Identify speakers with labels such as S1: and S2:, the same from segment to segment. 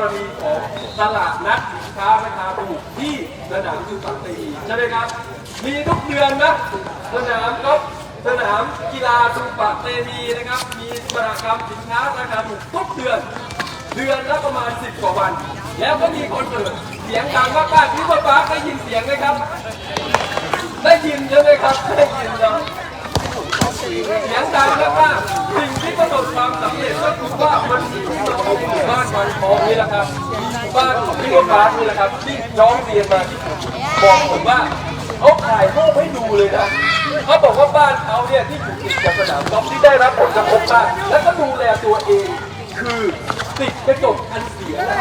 S1: รณีของตลาดนัดสินค้าราคาถูกที่สนามยูฟังตีใช่ไหมครับ มีทุกเดือนนะสนามก็สนามกีฬาทูปะเตมีนะครับ มีมหกรรมสินค้าราคาถูกทุกเดือน เดือนละประมาณ 10 กว่าวัน แล้วก็มีคนเปิดเสียงดังมากๆพี่ป๊าป๊าได้ยินเสียงไหมครับ ได้ยินใช่ไหมครับได้ยินเนาะเสียงดังมากๆสิ่งที่ประสบความสำเร็จก็คือว่ามันที่มาของหมู่บ้านวันทองนี่แหละครับบ้านของพี่ฟ้านี่แหละครับ ที่น้องเรียนมาที่ผมบอกผมว่าเขาถ่ายรูปให้ดูเลยนะเขาบอกว่าบ้านเขาเนี่ยที่อยู่ติดกับสนามกอล์ฟที่ได้รับผลกระทบมากแล้วก็ดูแลตัวเองคือติดกระจกอันเสียนะ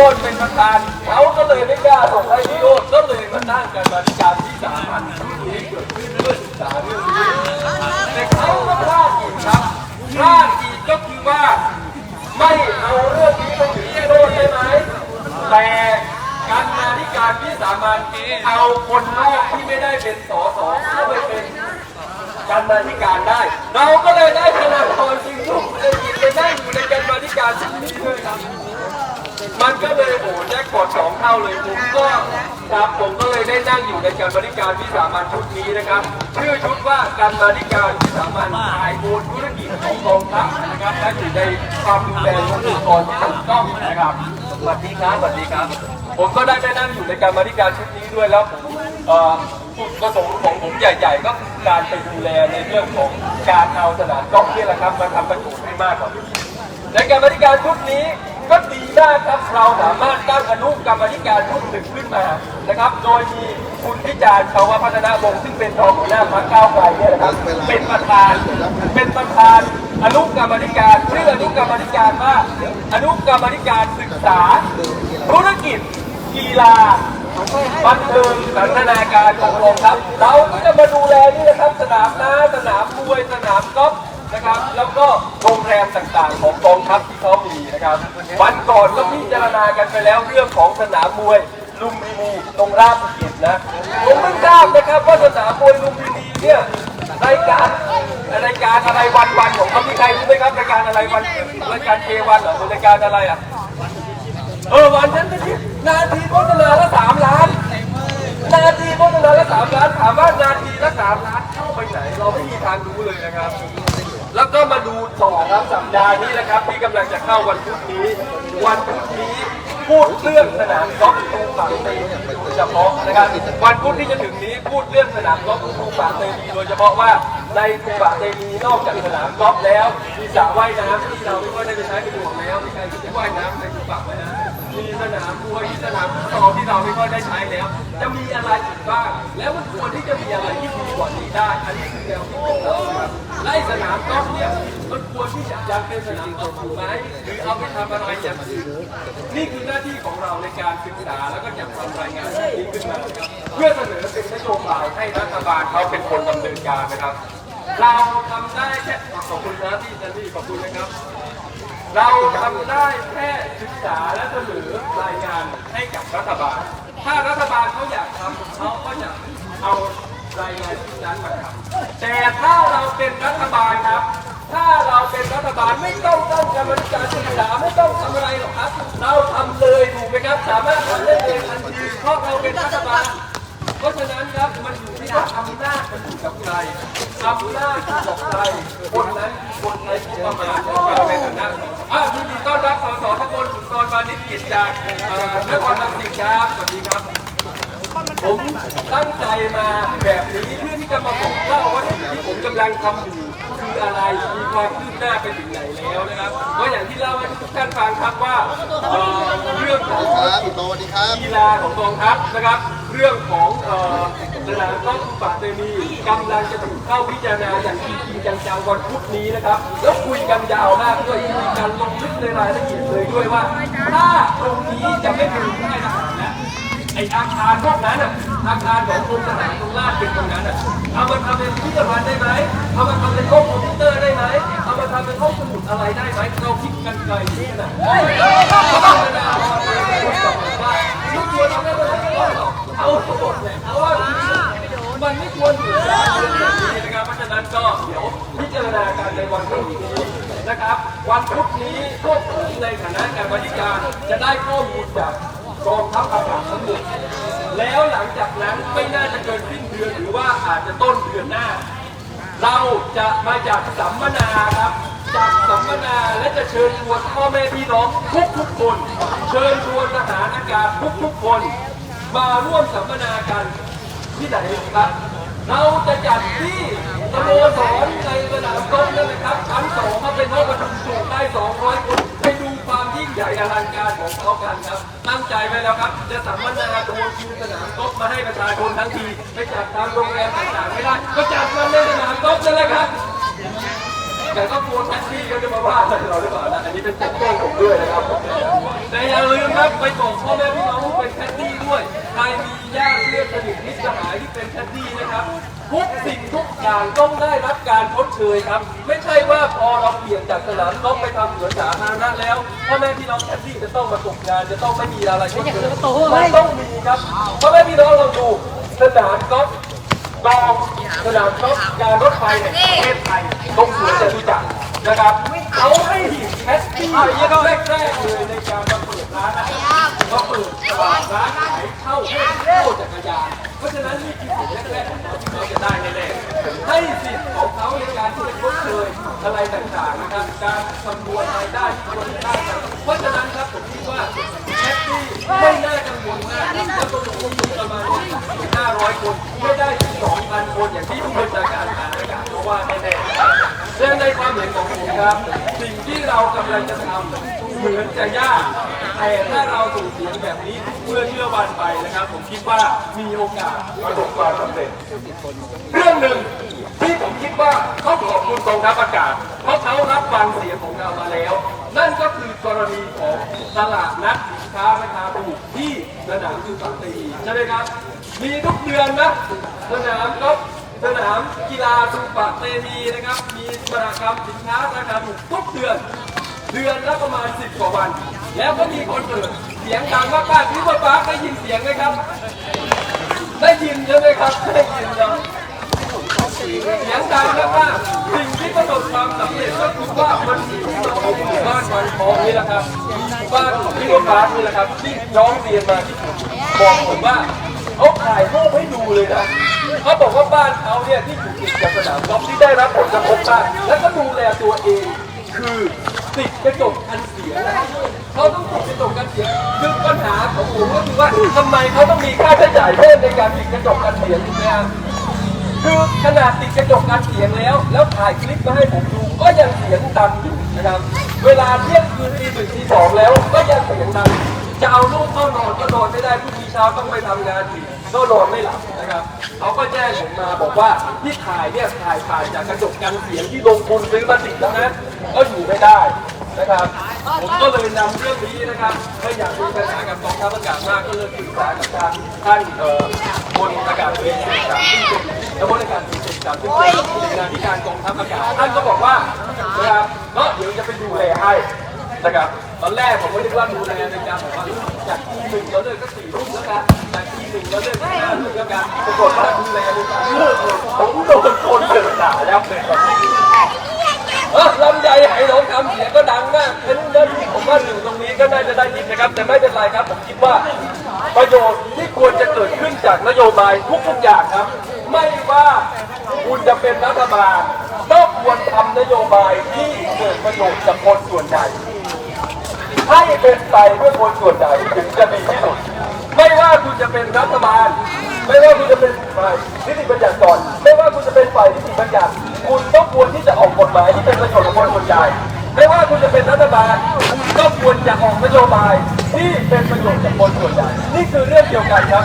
S1: ต้นเป็นประธานเขาก็เลยไม่กล้าส่งให้พี่โรดก็เลยมาตั้งกันมาธิการที่สามัญที่เกิดขึ้นเพื่อศึกษาเรื่องนี้แต่เขาก็พลาดอีกครับพลาดอีกก็คือว่า ไม่เอาเรื่องนี้ไปถึงพี่โรดได้ไหมแต่การมาธิการที่สามัญเอาคนนอกที่ไม่ได้เป็นสสเข้าไปเป็นการมาธิการได้ เราก็เลยได้คณะกรจริงทุกเศรษฐกิจไปนั่งอยู่ในการมาธิการชุดนี้ก็เลยโอ้โหแจ็คพอต สองเท่าเลยผมก็ครับผมก็เลยได้นั่งอยู่ในการบริการวิสามันชุดนี้นะครับ ชื่อชุดว่าการบริการวิสามันถ่ายโอนธุรกิจของกองทัพนะครับและอยู่ในความดูแลขององค์กรที่ถูกต้องนะครับสวัสดีครับสวัสดีครับ ผมก็ได้ไปนั่งอยู่ในการบริการชุดนี้ด้วยแล้วผมเอ่อจุดประสงค์ของผมใหญ่ๆ ก็คือการไปดูแลในเรื่องของการเอาสนามกอล์ฟนี่แหละครับมาทำประโยชน์ให้มากกว่านี้ในกรรมาธิการชุดนี้ ก็ดีมากครับเราสามารถตั้งอนุกรรมธิการชุดหนึ่งขึ้นมานะครับ โดยมีคุณพิจารณ์ชาวพัฒนาวงศ์ซึ่งเป็นรองหัวหน้าพรรคก้าวไกลเนี่ยนะครับเป็นประธาน เป็นประธานอนุกรรมธิการชื่ออนุกรรมธิการว่าอนุกรรมธิการศึกษา ธุรกิจ กีฬาบันเทิงสันทนาการของกองทัพเราก็จะมาดูแลนี่นะครับสนามน้าสนามมวยสนามกอล์ฟ นะครับ แล้วก็โรงแรมต่างๆ ของกองทัพที่เขามีนะครับ วันก่อนก็พิจารณากันไปแล้วเรื่องของสนามมวยลุมพินีตรงราชบุรีนะผมเพิ่งทราบนะครับว่าสนามมวยลุมพินีเนี่ยรายการรายการอะไรวันวันๆของเขามีใครรู้ไหมครับรายการอะไรวันรายการเควันเหรอหรือรายการอะไรอะเออวันนั้นที่นาทีโฆษณาละสามล้าน นาทีโฆษณาละสามล้านถามว่านาทีละสามล้านเข้าไปไหน เราไม่มีทางรู้เลยนะครับ แล้วก็มาดูต่อครับสัปดาห์นี้นะครับ ที่กำลังจะเข้าวันพุธนี้ วันพุธนี้พูดเรื่องสนามกอล์ฟตูปากเตมีโดยเฉพาะนะครับวันพุธที่จะถึงนี้พูดเรื่องสนามกอล์ฟตูปากเตมีโดยเฉพาะว่าในตูปากเตมีนอกจากสนามกอล์ฟแล้วมีสระว่ายน้ำที่เราไม่ค่อยได้ไปใช้ประโยชน์แล้วมีการที่ว่ายน้ำในตูปากไห มีสนามมวยสนามฟุตซอลที่เราไม่ค่อยได้ใช้แล้ว จะมีอะไรอีกบ้าง แล้วมันควรที่จะมีอะไรที่ดีกว่านี้ได้ อันนี้คือแนวคิดของเราครับและไอ้สนามกอล์ฟเนี่ยมันควรที่จะยังเป็นสนามกอล์ฟอยู่ไหมหรือเอาไปทำอะไรอย่างอื่นนี่คือหน้าที่ของเราในการศึกษาแล้วก็จัดทำรายงานที่นี้ขึ้นมาครับเพื่อเสนอเป็นนโยบายให้รัฐบาลเขาเป็นคนดำเนินการนะครับ เราทำได้แค่ขอบคุณนะที่จันนี่ขอบคุณนะครับ เราทำได้แค่ศึกษาและเสนอรายงานให้กับรัฐบาล ถ้ารัฐบาลเขาอยากทำเขาก็จะเอารายงานที่นั้นมาทำแต่ถ้าเราเป็นรัฐบาลครับ ถ้าเราเป็นรัฐบาลไม่ต้องตั้งกรรมการศึกษาไม่ต้องทำอะไรหรอกครับ เราทำเลยถูกไหมครับ สามารถทำได้เองทันทีเพราะเราเป็นรัฐบาล เพราะฉะนั้นครับมันอยู่ที่ว่าอำนาจมันอยู่กับใครอำนาจอยู่กับใครคนนั้นคนในที่ประมาณเราในฐานะอะยินดีต้อนรับสสทกลสุนทรวานิชกิจจากเอ่อนครรังสิตครับสวัสดีครับ ผมตั้งใจมาแบบนี้เพื่อที่จะมาบอกเล่าว่าสิ่งที่ผมกำลังทำอยู่คืออะไรมีความคืบหน้าไปถึงไหนแล้วนะครับก็อย่างที่เล่าให้ทุกท่านฟังครับว่าเอ่อเรื่องของ
S2: ครับพี่โตสวัสดีครับ
S1: กีฬาของกองทัพนะครับ รื่องของเอ่อสนามกอล์ฟปากเตมีกำลังจะถูกเข้าพิจารณาอย่างจริงจริงจังๆวันพุธนี้นะครับ แล้วคุยกันยาวมากด้วยคุยกันลงลึกในรายละเอียดเลยด้วยว่า ถ้าตรงนี้จะไม่เป็นค่ายทหารแล้วไออาคารพวกนั้นอะอาคารของกรมทหารตรงลาดเป็นตรงนั้นอะเอามาทำเป็นพิพิธภัณฑ์ได้ไหมเอามาทำเป็นห้องคอมพิวเตอร์ได้ไหมเอามาทำเป็นห้องสมุดอะไรได้ไหมเราคิดกันไกลนี่นะ เฮ้ยทุกคนเอาหรอกเอาทั้งหมดเลยเพราะว่ามันไม่ควรอยู่ในนี้นะครับเพราะฉะนั้นก็เดี๋ยวพิจารณาการในวันพรุ่งนี้นะครับ วันพุธนี้พวกผมในฐานะการบริการจะได้ข้อมูลจากกองทัพอากาศทั้งหมดแล้วหลังจากนั้นไม่น่าจะเกินสิ้นเดือนหรือว่าอาจจะต้นเดือนหน้า เราจะมาจากสัมมนาครับจากสัมมนาและจะเชิญชวนพ่อแม่พี่น้องทุกทุกๆคน เชิญชวนทหารอากาศทุกทุกๆคน มาร่วมสัมมนากันที่ไหนครับ เราจะจัดที่สโมสรในสนามกอล์ฟนั่นแหละครับชั้นสองมาเป็นห้องประชุมสูงได้ 200 คนไปดูความยิ่งใหญ่อลังการของเขากันครับ ตั้งใจไว้แล้วครับ จะสัมมนาโดยคืนสนามกอล์ฟมาให้ประชาชนทั้งทีไปจัดตามโรงแรมต่างๆไม่ได้ ก็จัดมันในสนามกอล์ฟนั่นแหละครับแต่ก็กลัวแท็กซี่ก็จะมาว่าอะไรเราหรือเปล่านะอันนี้เป็นปกป้องผมด้วยนะครับแต่อย่าลืมครับไปบอกพ่อแม่พี่น้องเป็นแท็กซี่ สนิทมิตรสหายที่เป็นแทดี้นะครับทุกสิ่งทุกอย่างต้องได้รับการชดเชยครับ ไม่ใช่ว่าพอเราเปลี่ยนจากสนามกอล์ฟไปทำสวนสาธารณะแล้วพ่อแม่พี่น้องแท็กซี่จะต้องมาตกงานจะต้องไม่มีอะไรชดเชยมันต้องมีครับพ่อแม่พี่น้องเราดูสนามกอล์ฟกองสนามรบการรถไฟแห่งประเทศไทยตรงสวนจตุจักรนะครับเขาให้แท็กซี่แรกแรกๆเลยในการมาเปิดร้านอาหาร มาเปิดตลาดร้านขายเช่าเช่าจักรยานเพราะฉะนั้นนี่คือสิ่งแรกๆของเขาที่เขาจะได้แน่ๆให้สิทธิ์ของเขาในการที่จะชดเชยอะไรต่างๆนะครับการคำนวณรายได้ที่ควรจะได้เพราะฉะนั้นครับผมคิดว่าแท็กซี่ไม่น่ากังวลมากว่าตัวลงทุนประมาณ500 คนไม่ได้ถึง2,000 คนอย่างที่ผู้บัญชาการทหารอากาศเขาว่าแน่ๆและในความเห็นของผมครับ สิ่งที่เรากำลังจะทำเหมือนจะยาก แต่ถ้าเราส่งเสียงแบบนี้เพื่อเชื่อวันไปนะครับ ผมคิดว่ามีโอกาสประสบความสำเร็จ เรื่องหนึ่งที่ผมคิดว่าเขาขอบคุณกองทัพอากาศเพราะเขารับฟังเสียงของเรามาแล้ว นั่นก็คือกรณีของตลาดนัดสินค้าราคาถูกที่สนามยูฟังตีใช่ไหมครับ มีทุกเดือนนะสนามก็สนามกีฬาสุปะเตมีนะครับ มีมหกรรมสินค้าราคาถูกทุกเดือน เดือนละประมาณ 10 กว่าวัน แล้วก็มีคนเปิดเสียงดังมากๆพี่ว่าป้าได้ยินเสียงไหมครับ ได้ยินใช่ไหมครับได้ยินครับเสียงดังมากๆสิ่งที่ประสบความสำเร็จก็คือว่ามันมีที่เราหมู่บ้านวันทองนี่แหละครับหมู่บ้านที่รถบัสนี่แหละครับ ที่ร้องเรียนมาที่ผมบอกผมว่าเขาถ่ายรูปให้ดูเลยนะเขาบอกว่าบ้านเขาเนี่ยที่อยู่ติดกับสนามกอล์ฟที่ได้รับผลกระทบมากแล้วก็ดูแลตัวเองคือติดกระจกกันเสียนะครับ เขาต้องติดกระจกกันเสียงคือปัญหาของผมก็คือว่าทำไมเขาต้องมีค่าใช้จ่ายเพิ่มในการติดกระจกกันเสียงถูกไหมครับคือขนาดติดกระจกการเสียงแล้ว แล้วถ่ายคลิปมาให้ผมดูก็ยังเสียงดังอยู่นะครับ เวลาเที่ยงคืนตีหนึ่งตีสองแล้วก็ยังเสียงดังจะเอาลูกเข้านอนก็นอนไม่ได้พรุ่งนี้เช้าต้องไปทำงานอีกก็นอนไม่หลับนะครับเขาก็แจ้งผมมาบอกว่าที่ถ่ายเนี่ยถ่ายผ่านจากกระจกกันเสียงที่ลงทุนซื้อมาติดแล้วนะก็อยู่ไม่ได้นะครับ ผมก็เลยนำเรื่องนี้นะครับไม่อยากมีปัญหากับกองทัพอากาศมากก็เลยปรึกษากับทางท่านเอ่อพลอากาศเอกเสกสรรซึ่เป็นแล้วพลอากาศเอกเสกสรรซึ่เป็นผู้งานที่การกองทัพอากาศท่านก็บอกว่านะครับก็เดี๋ยวจะไปดูแลให้นะครับตอนแรกผมก็นึกว่าดูแลในการบอกว่าจากทีหนึ่งเราเลิกก็สี่รุ่นแล้วกันจากทีหนึ่งเราเลิกก็ห้ารุ่นแล้วกันปรากฏว่าดูแลในการเลิกเลยผมโดนคนเดือดด่าแล้วเลยครับ เออลำไยไหหลงคำเสียงก็ดังมากเป็นเรื่องที่ผมว่าอยู่ตรงนี้ก็น่าจะได้ยินนะครับ แต่ไม่เป็นไรครับ ผมคิดว่า ประโยชน์ที่ควรจะเกิดขึ้นจากนโยบายทุกๆอย่างครับ ไม่ว่าคุณจะเป็นรัฐบาลก็ควรทำนโยบายที่เกิดประโยชน์กับคนส่วนใหญ่ให้เป็นไปเพื่อคนส่วนใหญ่ถึงจะดีที่สุดไม่ว่าคุณจะเป็นรัฐบาล ไม่ว่าคุณจะเป็นฝ่ายนิติบัญญัติก่อน ไม่ว่าคุณจะเป็นฝ่ายนิติบัญญัติ คุณก็ควร ออกกฎหมายที่เป็นประโยชน์กับคนส่วนใหญ่ไม่ว่าคุณจะเป็นรัฐบาลก็ควรจะออกนโยบายที่เป็นประโยชน์กับคนส่วนใหญ่นี่คือเรื่องเดียวกันครับ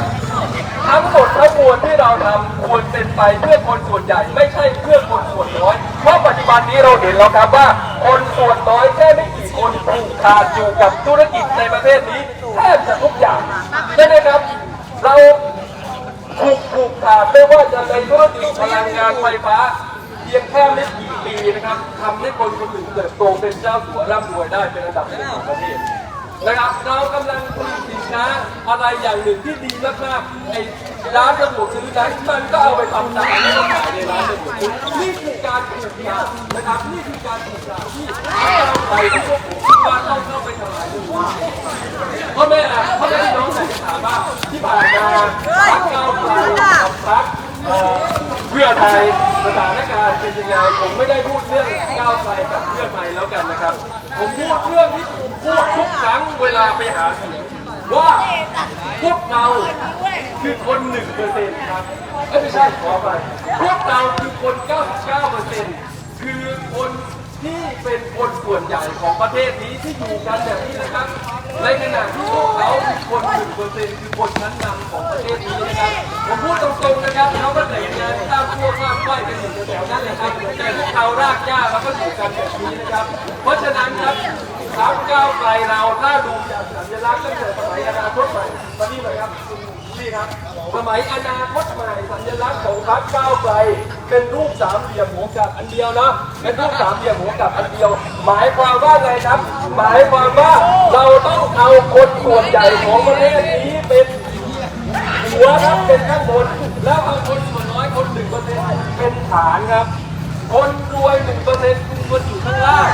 S1: ทั้งหมดทั้งมวลที่เราทำควรเป็นไปเพื่อคนส่วนใหญ่ ไม่ใช่เพื่อคนส่วนน้อยเพราะปัจจุบันนี้เราเห็นแล้วครับว่า คนส่วนน้อยแค่ไม่กี่คนผูกขาดอยู่กับธุรกิจในประเทศนี้แทบจะทุกอย่างใช่ไหมครับ เราถูกผูกขาดไม่ว่าจะในธุรกิจพลังงานไฟฟ้า เพียงแค่ไม่กี่ ปีนะครับทำให้คนคนหนึ่งเติบโตเป็นเจ้าสัวร่ำรวยได้เป็นระดับหนึ่งของประเทศนะครับเรากำลังผลิตสินค้าอะไรอย่างหนึ่งที่ดีมากๆไอ้ร้านสะดวกซื้อนั้นมันก็เอาไปทำตามที่เราขายในร้านสะดวกซื้อนี่คือการถูกตานะครับนี่คือการถูกตาที่เราไปที่พวกผมคิดว่าต้องเข้าไปทำลายด้วยว่าพ่อแม่อะพ่อแม่พี่น้องอยากจะถามว่าที่ผ่านมาพรรคก้าไกลกับพรรคเอ่อเพื่อไทยสถานการณ์เป็นยังไงผมไม่ได้พูดเรื่องก้าวไกลกับเพื่อไทยแล้วกันนะครับ ผมพูดเรื่องที่ผมพูดทุกครั้งเวลาไปหาเสียงว่าพวกเราคือคนหนึ่งเปอร์เซ็นต์ครับไม่ใช่ขอไปพวกเราคือคนเก้าสิบเก้าเปอร์เซ็นต์คือคน ที่เป็นคนส่วนใหญ่ของประเทศนี้ที่อยู่กันแบบนี้นะครับในขณะที่พวกเขาคนหนึ่งเปอร์เซ็นต์คือคนชั้นนำของประเทศนี้นะครับผมพูดตรงๆนะครับเขาก็แต่งงานตั้งพวกข้ามไฟกันอยู่แถวนั้นเลยครับแต่พวกเขารากหญ้าแล้วก็อยู่กันแบบนี้นะครับ เพราะฉะนั้นครับพรรคก้าวไกลเราถ้าดูจากสัญลักษณ์ตั้งแต่สมัยอนาคตใหม่ตอนนี้เลยครับนี่ครับสมัยอนาคตใหม่สัญลักษณ์ของพรรคก้าวไกล เป็นรูปสามเหลี่ยมหัวกลับอันเดียวนะเป็นรูปสามเหลี่ยมหัวกลับอันเดียว หมายความว่าไงครับ หมายความว่าเราต้องเอาคนส่วนใหญ่ของประเทศนี้เป็นหัวครับเป็นข้างบน แล้วเอาคนส่วนน้อยคนหนึ่งเปอร์เซ็นต์เป็นฐานครับ คนรวยหนึ่งเปอร์เซ็นต์ควรอยู่ข้างล่าง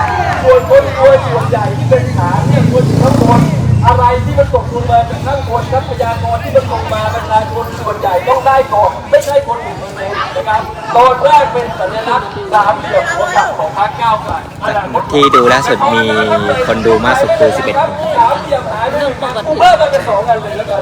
S1: ส่วนคนรวยส่วนใหญ่ที่เป็นฐานเนี่ยควรอยู่ข้างบน อะไรที่มันตกลงมาจากข้างบนทรัพยากรที่มันลงมาประชาชนส่วนใหญ่ต้องได้ก่อน ไม่ใช่คนหนึ่งเปอร์เซ็นต์นะครับตอนแรกเป็นสัญลักษณ์สามเหลี่ยมหัวกลับของพรรคก้าวไกลอนาคต
S2: ที่ดูล่าสุดมีคนดูมากสุดคือ 11คน
S1: สามเหลี่ยมหายไปหนึ่งเพิ่มมาเป็นสองอันเลยแล้วกัน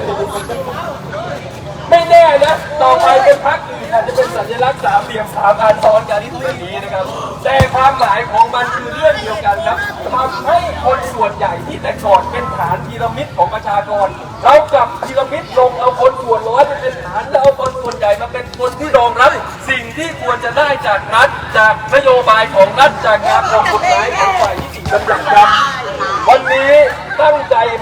S1: ไม่แน่นะต่อไปเป็นพักอื่น อาจจะเป็นสัญลักษณ์สามเหลี่ยมสามอันซ้อนกันที่ตรงนี้นะครับ แต่ความหมายของมันคือเรื่องเดียวกันครับทำให้คนส่วนใหญ่ที่แต่ก่อนเป็นฐานพีระมิดของประชากรเรากลับพีระมิดลงเอาคนส่วนน้อยเป็นฐานแล้วเอาคนส่วนใหญ่มาเป็นคนที่รองรับสิ่งที่ควรจะได้จากรัฐจากนโยบายของรัฐจากการออกกฎหมายของฝ่ายนิติบัญญัติครับวันนี้ตั้งใจ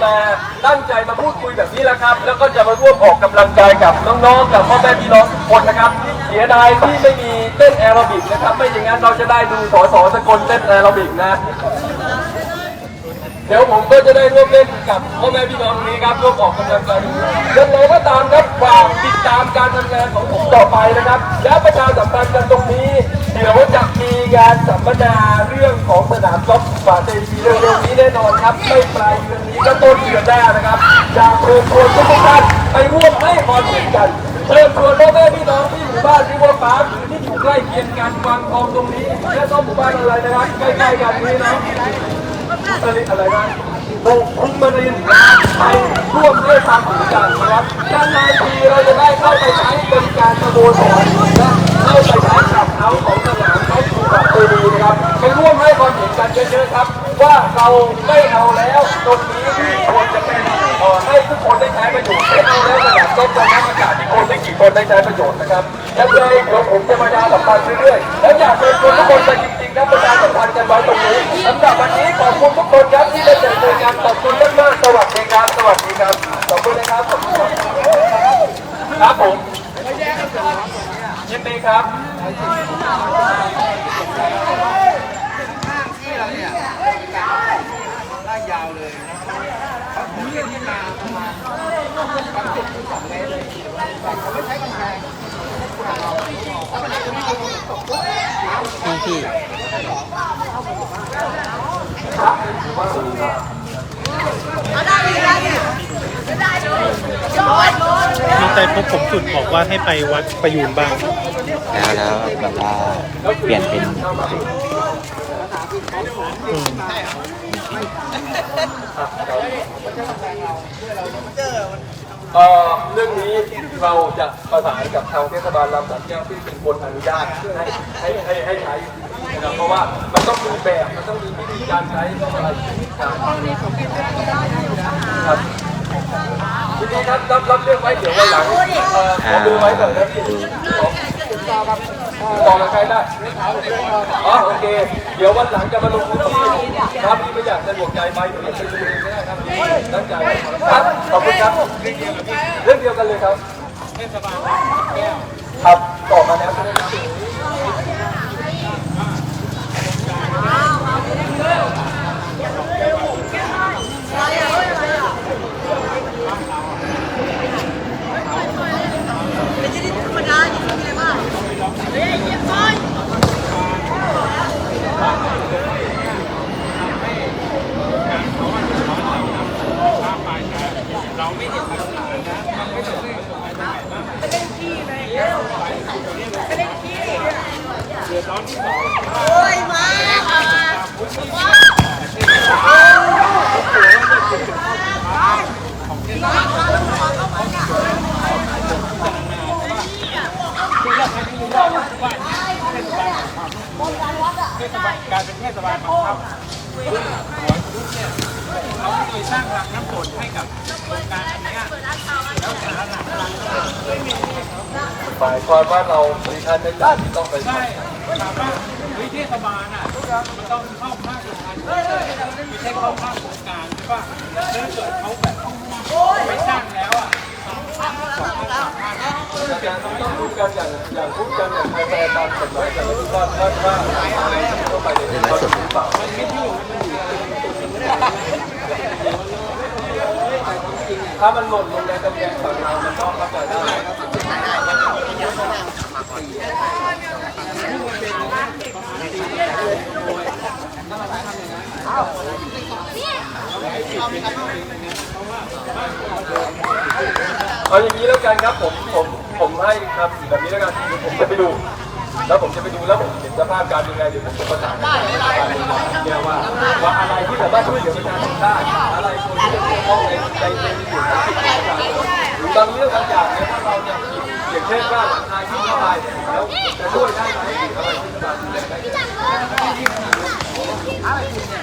S1: มาตั้งใจมาพูดคุยแบบนี้แหละครับ แล้วก็จะมาร่วมออกกำลังกายกับน้องๆ กับพ่อแม่พี่น้องทุกคนนะครับ เสียดายที่ไม่มีเต้นแอโรบิกนะครับ ไม่อย่างนั้นเราจะได้ดูสอสอสกลเต้นแอโรบิกนะ เดี๋ยวผมก็จะได้ร่วมเล่นกับพ่อแม่พี่น้องนี้ครับร่วมออกกำลังกายยังไงก็ตามครับฝากติดตามการทำงานของผมต่อไปนะครับ และประชาสัมพันธ์กันตรงนี้ เดี๋ยวจะมีงานสัมมนาเรื่องของสนามกอล์ฟป่าเตมีเร็วๆนี้แน่นอนครับ ไม่ปลายเดือนนี้ก็ต้นเดือนหน้านะครับอยากเชิญชวนทุกท่านไปร่วมให้ความเห็นกันเชิญชวนพ่อแม่พี่น้องที่อยู่บ้านที่ว่าฟ้าหรือที่อยู่ใกล้เคียงกันวางทองตรงนี้และต้องหมู่บ้านอะไรนะครับใกล้ๆกันนี้นะอะไรอะไรนะโบกคุ้มมารินไปร่วมด้วยความถึงกันนะครับนานๆทีเราจะได้เข้าไปใช้บริการสโมสรและเข้าไปใช้ขับเขาของสนามเขา ถูดีนะครับไปร่วมให้ความเห็นกันเยอะๆครับ ว่าเราไม่เอาแล้วตรงนี้ที่ควรจะเป็นให้ทุกคนได้ใช้ประโยชน์ไม่เอาแล้วสนามต้นสนามอากาศที่คนได้กี่คนได้ใช้ประโยชน์นะครับแล้วเลยเดี๋ยวผมจะมาดาสัมพันธ์เรื่อยๆแล้วอยากเชิญชวนทุกคนไปจริงๆนะประชาสัมพันธ์กันไว้ตรงนี้สำหรับวันนี้ขอบคุณทุกคนครับที่ได้เจอเจอกันขอบคุณมากๆสวัสดีครับสวัสดีครับขอบคุณนะครับครับผมยินดีครับ
S2: พี่พี่
S3: น้องใจพบผมสุดบอกว่าให้ไปวัดประยูนบ้าง
S2: แล้วแล้วแบบว่าเปลี่ยนเป็น
S1: เอ่อ เรื่องนี้เราจะประสานกับทางเทศบาลลำสันแก้วที่เป็นคนอนุญาตให้ให้ให้ให้ใช้นะครับเพราะว่ามันต้องมีแบบมันต้องมีวิธีการใช้ต้องอะไรครับครับทีนี้ครับรับรับเรื่องไว้เดี๋ยววันหลังเอ่อขอดูไว้ก่อนนะพี่บอ กกับใครได้อ๋อโอเค เดี๋ยววันหลังจะมาลงพื้นที่ครับพี่ไม่อยากจะหวกใจไปเดี๋ยวไปดูเองก็ได้ครับตั้งใจครับขอบคุณครับเรื่องเดียวกันเลยครับครับตอบมาแล้วใช่ไหมครับ
S3: การเป็นเทศบาลของเขาเขาเคยสร้างรางน้ำฝนให้กับโครงการอันนี้ย
S1: หมายความว่าเรามีค่าใช้จ่ายที่ต้องไป
S3: ใช่ ถามว่าเฮ้ยเทศบาลอะมันต้องเข้าภาคโครงการไม่ใช่เข้าภาคโครงการใช่ป่ะถ้าเกิดเขาแบบไปสร้างแล้วอะ
S1: ต้องพูดกันอย่างอย่างพูดกันอย่างแฟร์ตามกฎหมายแต่ละที่ว่าว่าว่าต้องไปในที่เขาหรือเปล่าถ้ามันหล่นลงในตะแกรงฝั่งเรามันก็เข้าใจได้ เอาอย่างนี้แล้วกันครับผมผมผมให้ครับแบบนี้แล้วกันผมจะไปดู แล้วผมจะไปดูแล้วผมเห็นสภาพการยังไงเดี๋ยวผมจะประสานกับการเนี่ยว่าว่าอะไรที่สามารถช่วยเหลือประชาชนได้อะไรควรที่จะเกี่ยวข้องในในในส่วนของสิทธิประชาชนหรือบางเรื่องบางอย่างเนี่ยถ้าเราเนี่ยผิด อย่างเช่นว่าหลังคาที่เข้าไปแล้วจะช่วยได้ไหมหรืออะไรที่จะ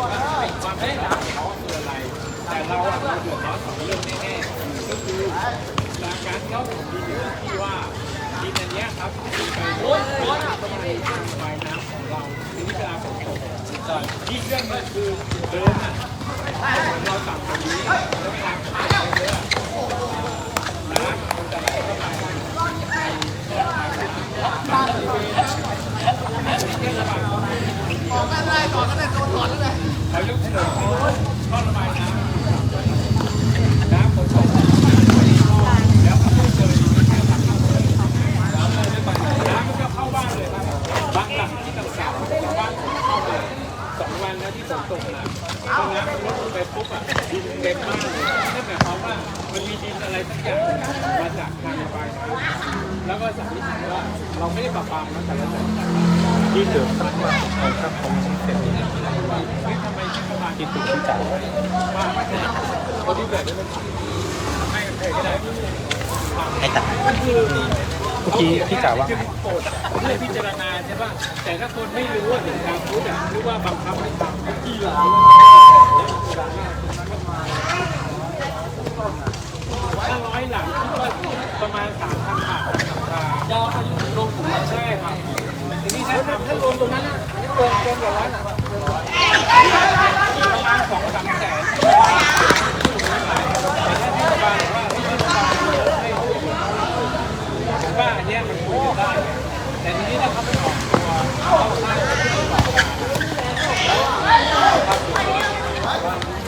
S1: ช่ได้ไม
S3: ความไม่ได้ด่าเขาคืออะไร แต่เราอะเราเดือดร้อนสองเรื่องแน่ๆก็คือ จากการที่เขาถมดินอยู่ที่ว่าดินอันเนี้ยครับมีไปโอ้ยร้อนประมาณทางระบายน้ำของเราทีนี้เวลาฝนตกแต่ที่เรื่องหนึงคือเดิมอะเราต่งตรงนี้แล้วเวลานตกเยอะน้ำมันจะไหลเข้าไปเขายกถนนท่อระบายน้ำน้ำฝนตกแล้วก็ไม่เจออยู่ที่แค่ทางเข้าเลยน้ำเลยไม่ไปน้ำมันก็เข้าบ้านเลยครับบางหลังที่ต่างๆจากบ้านผมเข้าเลยสองวันแล้วที่ฝนตกหนักพอน้ำมันลดลงไปปุ๊บอะดินเต็มบ้านเลยนั่นหมายความว่ามันมีดินอะไรสักอย่างมาจากทางระบายน้ำแล้วก็สันนิษฐานว่าเราไม่ได้ปรับปรามนะแต่เราจะที่เหลือทั้งหมดของครับของเสร็จนี่ทำไมที่เข้ามาที่ถูกที่จ่ายว่าคนที่เกิดไม่เป็นไม่เคยได้
S2: ให้ตัด
S3: เมื่อกี้พี่กล่าวว่าโปรดเพื่อพิจารณาใช่ป่ะแต่ถ้าคนไม่รู้ว่าถึงการพูดอะรู้ว่าบังคับให้ทำที่เราถ้าร้อยหลังคิดว่าประมาณสามพันบาทยาวอายุลงถึงใช่ครับทีนี้ถ้าถ้ารวมตรงนั้นเกินเกินกว่าล้านอะประมาณสองสามแสนแต่ถ้าที่บางว่าที่บางให้ผมว่าอันเนี้ยมันคุยกันได้ แต่ทีนี้ถ้าเขาไม่ออกตัวเข้าข้างที่ดีกว่า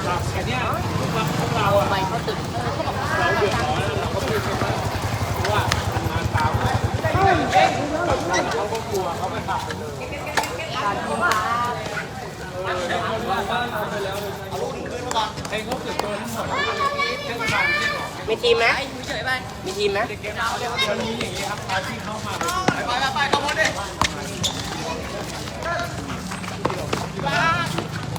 S3: ดร้อนคุณก็บ
S2: โอ
S3: อก
S2: เคตัดเลยก็ได้พี่พี่สายสั่งมาใช่ไหม
S3: หัวเสียเด็กเขาไม่พี่จะถามพี่ถามว่ากลัวเรื่องมันให้เขาเกิดตัวทั้งหมดเทศบาลไม่ได้บอก
S4: มีทีมไหมมีทีมไหม
S3: วันนี้อย่างนี้ครับพาที่เข้ามาไป